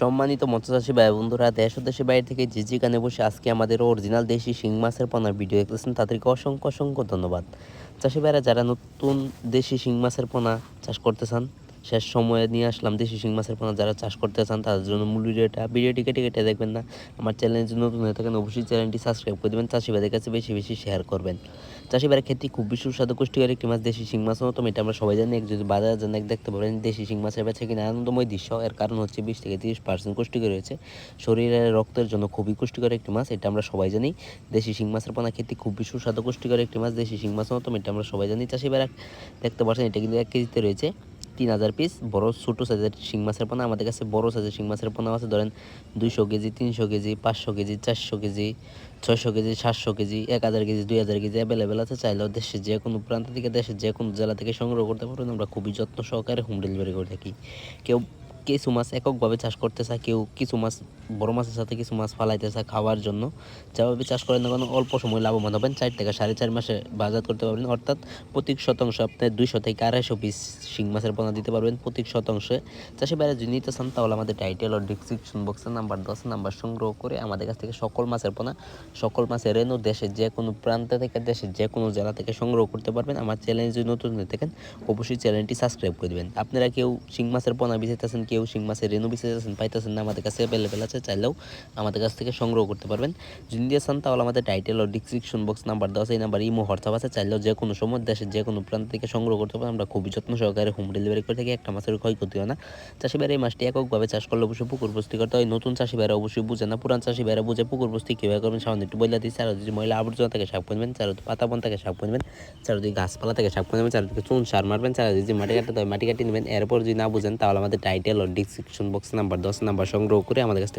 সম্মানিত মৎস্যচাষী ভাই বন্ধুরা, দেশ ও দেশের বাইরে থেকে যে যেখানে বসে আজকে আমাদের অরিজিনাল দেশি শিং মাছের পোনার ভিডিও দেখতেছেন, তাদেরকে অসংখ্য অসংখ্য ধন্যবাদ। চাষি ভাইরা, যারা নতুন দেশি শিং মাছের পোনা চাষ করতে চান শেষ সময়ে নিয়ে আসলাম দেশি শিং মাছের পোনা। যারা চাষ করতে চান, তাদের জন্য মূল ভিডিওটা। ভিডিওটি কেটে কেটে দেখবেন না। আমার চ্যানেলের জন্য নতুন হয়ে থাকেন, অবশ্যই চ্যানেলটি সাবস্ক্রাইব করে দেবেন। চাষি ভাইদের কাছে বেশি বেশি শেয়ার করবেন। চাষি ভাইয়ের ক্ষেত্রে খুব সুস্বাদু, পুষ্টিকর একটি মাছ, দেশি শিং মাছ মতো এটা আমরা সবাই জানি। এক যদি বাজারে যান, এক দেখতে পাবেন দেশি শিং মাছের বেচা কিনা আনন্দময় দৃশ্য। এর কারণ হচ্ছে বিশ থেকে তিরিশ পার্সেন্ট পুষ্টিকর রয়েছে। শরীরের রক্তের জন্য খুবই পুষ্টিকর একটি মাছ, এটা আমরা সবাই জানি। দেশি শিং মাছের পোনা খেতে খুব সুস্বাদু, পুষ্টিকর একটি মাছ, দেশি শিং মাছ মতো এটা আমরা সবাই জানি। চাষি দেখতে পাচ্ছেন, এটা কিন্তু এক কেজিতে রয়েছে। তিন হাজার পিস বড় ছোটো সাইজের শিং মাছের পোনা। আমাদের কাছে বড় সাইজের শিং মাছের পোনা আছে। ধরেন দুইশো কেজি, তিনশো কেজি, পাঁচশো কেজি, চারশো কেজি, ছয়শো কেজি, সাতশো কেজি, এক হাজার কেজি, দুই হাজার কেজি অ্যাভেলেবেল আছে। চাইলেও দেশের যে কোনো প্রান্ত থেকে, দেশের যে কোনো জেলা থেকে সংগ্রহ করতে পারবেন। আমরা খুবই যত্ন সহকারে হোম ডেলিভারি করে থাকি। কেউ কিছু মাছ এককভাবে চাষ করতে চায়, কেউ কিছু মাছ, বড় মাছের সাথে কিছু মাছ ফালাইতে চায় খাওয়ার জন্য। যেভাবে চাষ করেন না কেন, অল্প সময় লাভবান হবেন। চার থেকে সাড়ে চার মাসে বাজার করতে পারবেন। অর্থাৎ প্রতি শতাংশ আপনি দুইশো থেকে আড়াইশো পিস শিং মাছের পোনা দিতে পারবেন। প্রতি শতাংশে চাষি বাইরে যদি নিতে চান, তাহলে আমাদের টাইটেল ও ডিসক্রিপশন বক্সে নাম্বার দশ নাম্বার সংগ্রহ করে আমাদের কাছ থেকে সকল মাছের পোনা, সকল মাছের রেনু দেশের যে কোনো প্রান্ত থেকে, দেশের যে কোনো জেলা থেকে সংগ্রহ করতে পারবেন। আমার চ্যানেল যদি নতুন হয়ে থাকেন, অবশ্যই চ্যানেলটি সাবস্ক্রাইব করে দেবেন। আপনারা কেউ শিং মাছের পোনা বিছাইতেছেন কেউ শিং মাছের রেনু বিছাইতেছেন পাইতেছেন না, আমাদের কাছে অ্যাভেলেবেল আছে, চাইলেও আমাদের কাছ থেকে সংগ্রহ করতে পারবেন। যদি দিয়ে চান তাহলে আমাদের টাইটেল ও ডিসক্রিপশন বক্স নাম্বার দেওয়া আছে, এই নাম্বার ইমো হোয়াটসঅ্যাপ আছে, চাইলেও যে কোনো সময় দেশের যে কোনো প্রান্ত থেকে সংগ্রহ করতে পারেন। আমরা খুবই যত্ন সহকারে হোম ডেলিভারি করে থাকি, একটা মাছের ক্ষয়ক্ষতি হয় না। চাষি ভাইরা এই মাছটি এককভাবে চাষ করলে অবশ্যই পুকুর বস্তি করতে হয়। নতুন চাষি অবশ্যই বুঝে না, পুরান চাষি ভাইরা বুঝে পুকুর বস্তি কীভাবে করবেন, সামান্য একটু বইলা দিচ্ছে চারো যদি মহিলা আবর্জনা থেকে, শাক পুনবেন চারোদিকে পাতা বন থেকে, শাক পুনবেন চারোদিকে গাছপালা থেকে, শাক পুনবেন চারোদিকে চুন, সার মারবেন, চারোদিকে যদি মাটি কাটতে হয়, মাটি কাটিয়ে নেবেন। এরপর যদি না বুঝেন, তাহলে আমাদের টাইটেল ডিসক্রিপশন বক্স নাম্বার দশ নাম্বার সংগ্রহ করে আমাদের কাছ থেকে